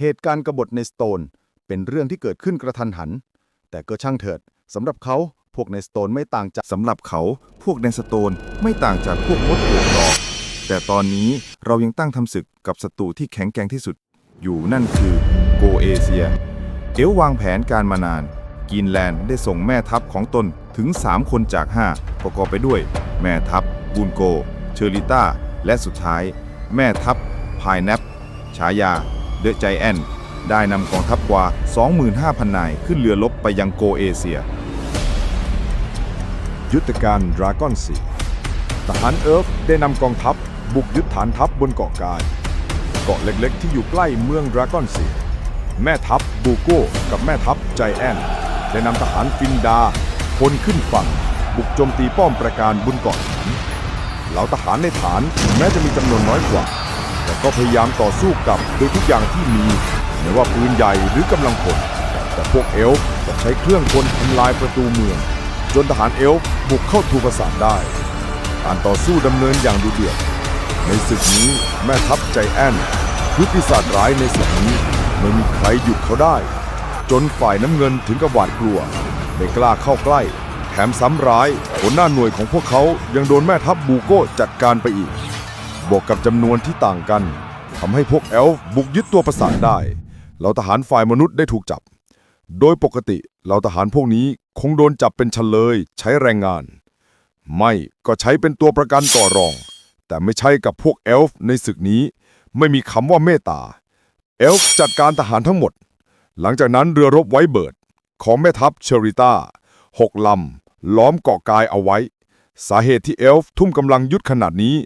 เหตุการณ์กบฏในสโตน เป็นเรื่องที่เกิดขึ้นกระทันหัน แต่ก็ช่างเถิดสำหรับเขาพวกในสโตนไม่ต่างจากสำหรับเขา พวกในสโตนไม่ต่างจากพวกมดปลวกหรอกแต่ตอนนี้เรายังตั้งทำศึกกับศัตรูที่แข็งแกร่งที่สุด อยู่นั่นคือโกเอเชีย เอลวางแผนการมานานกีนแลนด์ได้ส่งแม่ทัพของตนถึง 3 คนจาก 5 ประกอบไปด้วย แม่ทัพบูนโก เชอริต้า และสุดท้าย แม่ทัพพายแนปฉายา ดอะใจแอนได้นำกองทัพกว่า 25,000 นายขึ้นเรือรบไปยังโกเอเชีย ยุทธการดราก้อนสีทหารเอิร์ฟได้นำกองทัพบุกยึดฐานทัพบนเกาะกาย เกาะเล็กๆ ที่อยู่ใกล้เมืองดราก้อนสีแม่ทัพบูโก้กับแม่ทัพใจแอนได้นำทหารฟินดาพลขึ้นฝั่ง บุกโจมตีป้อมประการบนเกาะหินเหล่าทหารในฐานแม้จะมีจำนวนน้อยกว่า ก็พยายามต่อสู้กับโดยทุกอย่างที่มี ไม่ว่าปืนใหญ่หรือกำลังพลแต่พวกเอลฟ์ก็ใช้เครื่องกลทำลายประตูเมือง จนทหารเอลฟ์บุกเข้าทูปราสาทได้ การต่อสู้ดำเนินอย่างดุเดือดในศึกนี้แม่ทัพใจแอนยุทธิศาสตร์ร้ายในศึกนี้ไม่มีใครหยุดเขาได้ จนฝ่ายน้ำเงินถึงกับหวาดกลัว ไม่กล้าเข้าใกล้ แถมซ้ำร้ายหัวหน้าหน่วยของพวกเขายังโดนแม่ทัพบูโก้จัดการไปอีก บวกกับจำนวนที่ต่างกันทำให้พวกเอลฟ์บุกยึดตัวปราสาทได้ เหล่าทหารฝ่ายมนุษย์ได้ถูกจับ โดยปกติเหล่าทหารพวกนี้คงโดนจับเป็นเฉลย ใช้แรงงาน ไม่ก็ใช้เป็นตัวประกันต่อรอง แต่ไม่ใช่กับพวกเอลฟ์ในศึกนี้ ไม่มีคำว่าเมตตา เอลฟ์จัดการทหารทั้งหมด หลังจากนั้นเรือรบไว้เบิร์ดของแม่ทัพเชอริต้าหกลำล้อมเกาะกายเอาไว้ สาเหตุที่เอลฟ์ทุ่มกำลังยุดขนาดนี้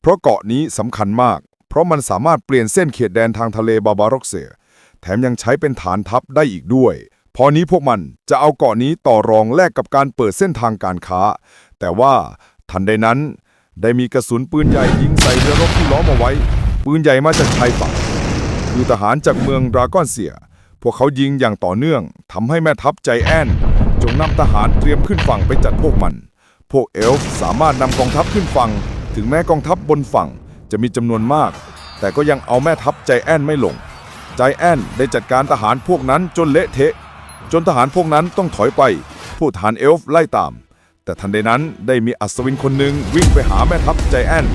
เพราะเกาะนี้สำคัญมาก เพราะมันสามารถเปลี่ยนเส้นเขตแดนทางทะเลบาบารอกเซียแถมยังใช้เป็นฐานทัพได้อีกด้วย พอนี้พวกมันจะเอาเกาะนี้ต่อรองแลกกับการเปิดเส้นทางการค้า แต่ว่าทันใดนั้น ได้มีกระสุนปืนใหญ่ยิงใส่เรือรบที่ล้อมเอาไว้ ปืนใหญ่มาจากชายฝั่งคือทหารจากเมืองดราก้อนเซีย พวกเขายิงอย่างต่อเนื่องทำให้แม่ทัพใจแอนจงนำทหารเตรียมขึ้นฝั่งไปจัดพวกมัน พวกเอลฟ์สามารถนำกองทัพขึ้นฝั่ง ถึงแม้กองทัพบนฝั่งจะมีจำนวนมาก แต่ก็ยังเอาแม่ทัพใจแอนไม่ลง ใจแอนได้จัดการทหารพวกนั้นจนเละเทะ จนทหารพวกนั้นต้องถอยไป ผู้ทหารเอลฟ์ไล่ตาม แต่ทันใดนั้นได้มีอัศวินคนหนึ่งวิ่งไปหาแม่ทัพใจแอน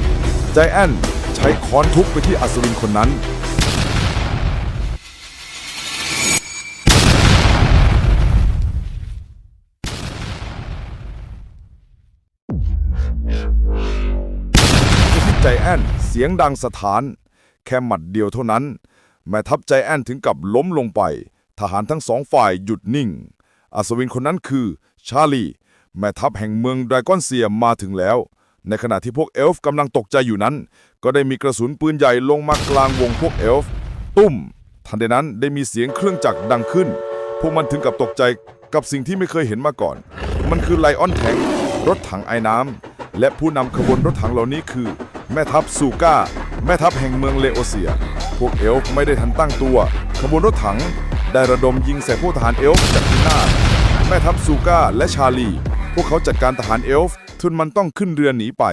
ใจแอนใช้ค้อนทุบไปที่อัศวินคนนั้น จแอนเสียงดังสถาน แค่หมัดเดียวเท่านั้น แม่ทัพใจแอนถึงกับล้มลงไป ทหารทั้งสองฝ่ายหยุดนิ่ง อัศวินคนนั้นคือชาลี แม่ทัพแห่งเมืองไดกอนเซียมาถึงแล้ว ในขณะที่พวกเอลฟ์กำลังตกใจอยู่นั้น ก็ได้มีกระสุนปืนใหญ่ลงมากลางวงพวกเอลฟ์ตุ้ม ทันใดนั้นได้มีเสียงเครื่องจักรดังขึ้น พวกมันถึงกับตกใจกับสิ่งที่ไม่เคยเห็นมาก่อน มันคือไลออนแทงรถถังไอ้น้ำและผู้นำขบวนรถถังเหล่านี้คือ แม่ทัพซูก้า แม่ทัพแห่งเมืองเลโอเซีย พวกเอลฟ์ไม่ได้ทันตั้งตัว ขบวนรถถังได้ระดมยิงใส่พวกทหารเอลฟ์จากที่หน้า แม่ทัพซูก้าและชาลี พวกเขาจัดการทหารเอลฟ์ทุนมันต้องขึ้นเรือหนีไป